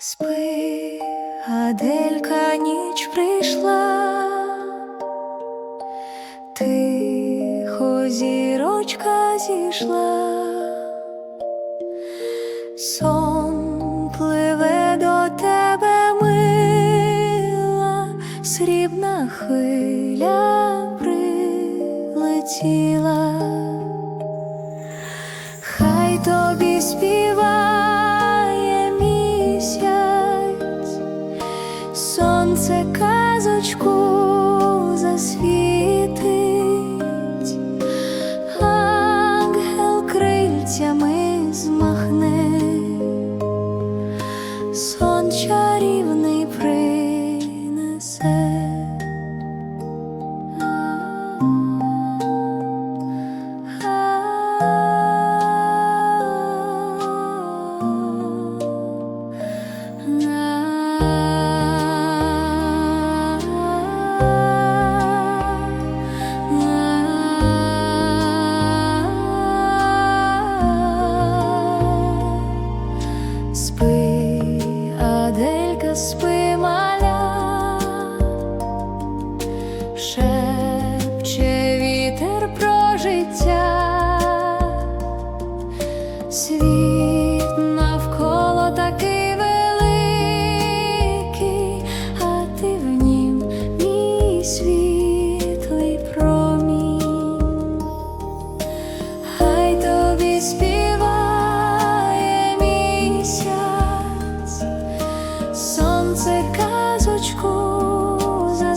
Спи, Аделька, ніч прийшла, тихо зірочка зійшла, сон пливе до тебе мила, срібна хвиля прилетіла. Хай тобі співає сонце казочку засвітить, ангел крильцями змахне, сон чарівний.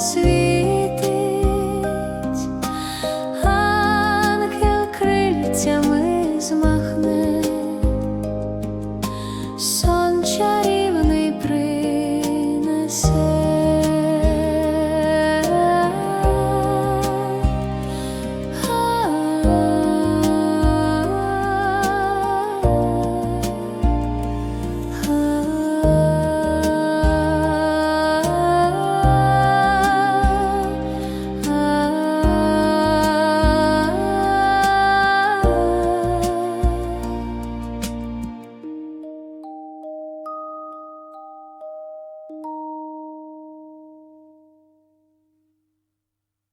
sweet.